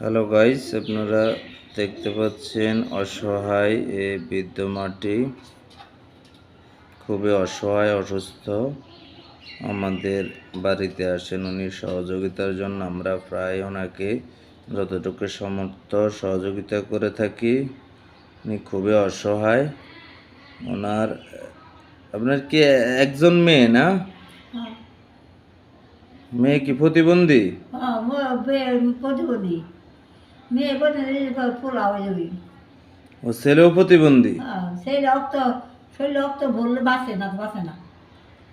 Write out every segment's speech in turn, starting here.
Hello guys আপনারা দেখতে পাচ্ছেন অসহায় এ বৃদ্ধ মাটি খুবই অসহায় অসুস্থ। আমাদের বাড়িতে আসেন উনি। সহযোগিতার জন্য আমরা প্রায় ওনাকে যতটুকু সমর্থ সহযোগিতা করে থাকি। উনি খুবই অসহায়। ওনার আপনার কি একজন মেয়ে না? হ্যাঁ, মেয়ে কি প্রতিবন্ধী? হ্যাঁ, প্রতিবন্ধী। মেয়ে ও ছেলেও প্রতিবন্ধী? সেই রক্ত সেই রক্ত বললে বাঁচে না বাঁচে না।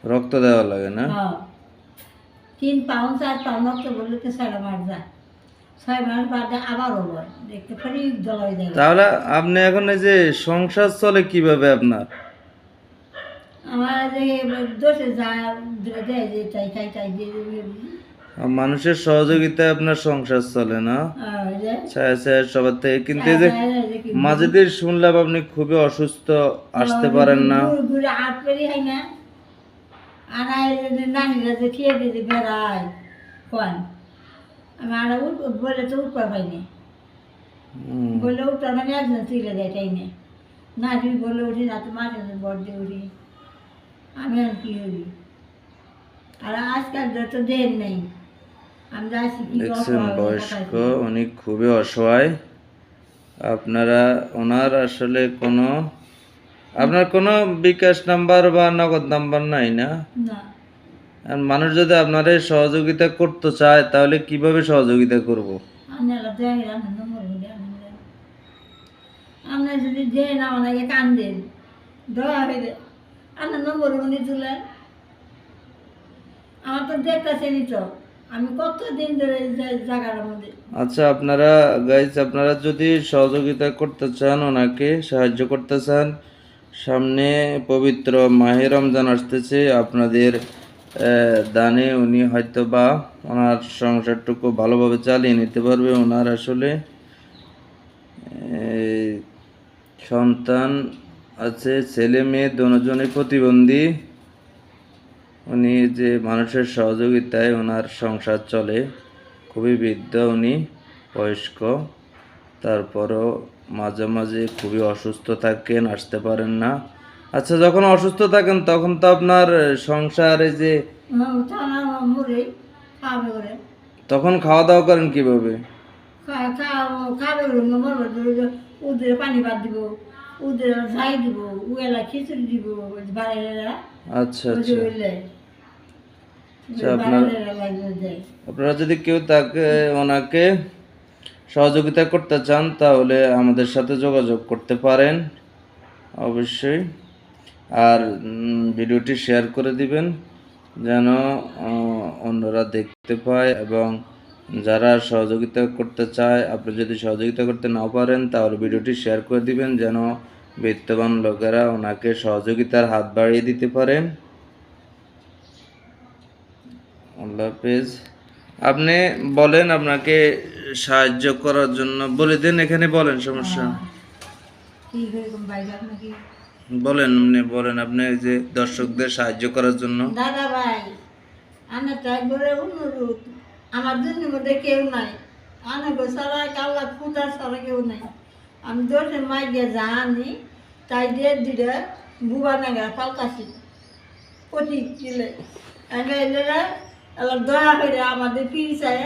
রক্ত দেওয়া লাগে না? তিন পাউন্ড চার পাউন্ড রক্ত বললে তো ছয় মাস যায়। ছয় মাস বাদে আবারও দেখতে ফেরি যায় তাহলে আপনি এখন এই যে সংসার চলে কীভাবে আপনার? আমার যে দোষে যায় দেয় যে চাই চাই চাই যে মানুষের সহযোগিতায় আপনার সংসার চলে না? ছায়া ছায়া সবার থেকে। কিন্তু এই যে মাঝে দিয়ে শুনলাম আপনি খুবই অসুস্থ আসতে পারেন না। বলে তো পাইনি বলে উঠতে মানে একজন তুলে দেয় না তুই বলে উঠি না তো মাঠে বড় দিয়ে উঠি। আমি আর কি হবি আর আজকাল তো দেন নেই। দেখছেন বয়স্ক উনি খুবই অসহায়। আপনারা ওনার আসলে কোনো আপনার কোনো বিকাশ নাম্বার বা নগদ নাম্বার নাই না? না। আর মানুষ যদি আপনার সহযোগিতা করতে চায় তাহলে কীভাবে সহযোগিতা করব? আমি দেয় আমি নম্বর আপনি যদি দেন আমাকে কান্দেন দয়া হয়ে আপনার নম্বর উনি তুলেন। আমার তো দেখতেছেনি তো। আচ্ছা আপনারা গাইজ আপনারা যদি সহযোগিতা করতে চান ওনাকে, সাহায্য করতে চান, সামনে পবিত্র মাহে রমজান আসতেছে, আপনাদের দানে উনি হয়তো বা ওনার সংসারটুকু ভালোভাবে চালিয়ে নিতে পারবে ওনার আসলে। সন্তান আছে, ছেলে, মেয়ে দুজনেই প্রতিবন্ধী। উনি যে মানুষের সহযোগিতায় ওনার সংসার চলে, খুবই বৃদ্ধ উনি, বয়স্ক, তারপরও মাঝে মাঝে খুবই অসুস্থ থাকেন, আসতে পারেন না। আচ্ছা যখন অসুস্থ থাকেন, তখন তো আপনার সংসারে যে তখন খাওয়া দাওয়া করেন কীভাবে? পানি বাদ দিব। উদের ঝাই দিব উয়েলা খিচুড়ি দিব বাড়াইলেরা। আচ্ছা আচ্ছা। আচ্ছা, আপনারা যদি কেউ তাকে ওনাকে সহযোগিতা করতে চান তাহলে আমাদের সাথে যোগাযোগ করতে পারেন অবশ্যই। আর ভিডিওটি শেয়ার করে দিবেন যেন অন্যরা দেখতে পায় এবং যারা সহযোগিতা করতে চায় আপনি যদি সহযোগিতা করতে না পারেন তাহলে ভিডিওটি শেয়ার করে দিবেন যেন বিত্তবান লোকেরা ওনাকে সহযোগিতার হাত বাড়িয়ে দিতে পারেন আল্লাহ হাফেজ। আপনি বলেন আপনাকে সাহায্য করার জন্য বলে দেন এখানে বলেন সমস্যা আপনাকে? বলেন আপনি বলেন আপনি যে দর্শকদের সাহায্য করার জন্য। দাদা ভাই আমার তাই বলে অনুরোধ আমার দুনির মধ্যে কেউ নাই। আনে গো সারা কাল্লা খুদা সারা কেউ নাই। আমি দোষে মাই গিয়ে জানি তাই দিয়ে দিলে বুবা নাগা পাল্টাছি। প্রতি কিলে এলে এলা দয়া করে আমাদের পিড়িচায়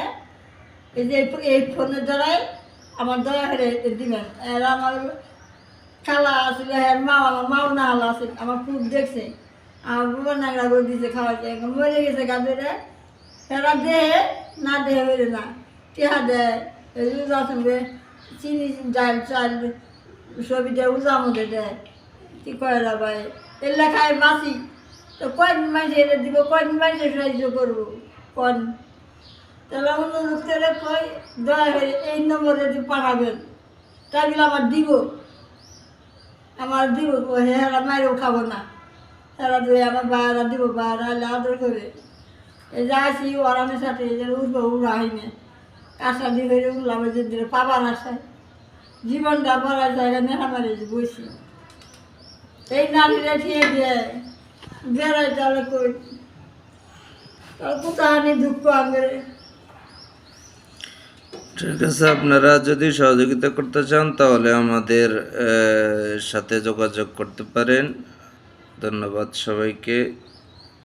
এই যে এই ফোনের দ্বারাই আমার দয়া করে দিবেন। এরা আমার খালা আসলে হ্যাঁ মা, আমার মাও না হালা আছে আমার খুব দেখছে। আমার বুবা নাগরা করে দিছে খাওয়া মরে গেছে গাদের এরা দেহে না দেহে হইলে না টিহা দেয় উজা সঙ্গে চিনি ডাল চাল সবই দেয় উজা মধ্যে দেয় কি না ভাই এর লেখায় বাঁচি তো কয়দিন মাসে এটা দিব কয়দিন মাসে সাহায্য করব কন তাহলে অনুরোধ করে কই দয়া করে এই নম্বরে যদি পাঠাবেন তাহলে আমার দিব আমার দিব হেরা মাইরেও খাব না হেরা দিয়ে আমার বাইরা দিব বাইরা আদর করে এই যে আসি ওরামের সাথে এই যে উঠবো, উড়া হয়নি কাঁচা দিয়ে হয়ে উঠলাম যে পাবার আশায়। জীবনটা ভরা জায়গা নেহা মারি বসি এই নারীরা ঠিক দিয়ে বেড়াই তাহলে কই? কোথায় দুঃখ আগে। ঠিক আছে, আপনারা যদি সহযোগিতা করতে চান, তাহলে আমাদের সাথে যোগাযোগ করতে পারেন। ধন্যবাদ সবাইকে।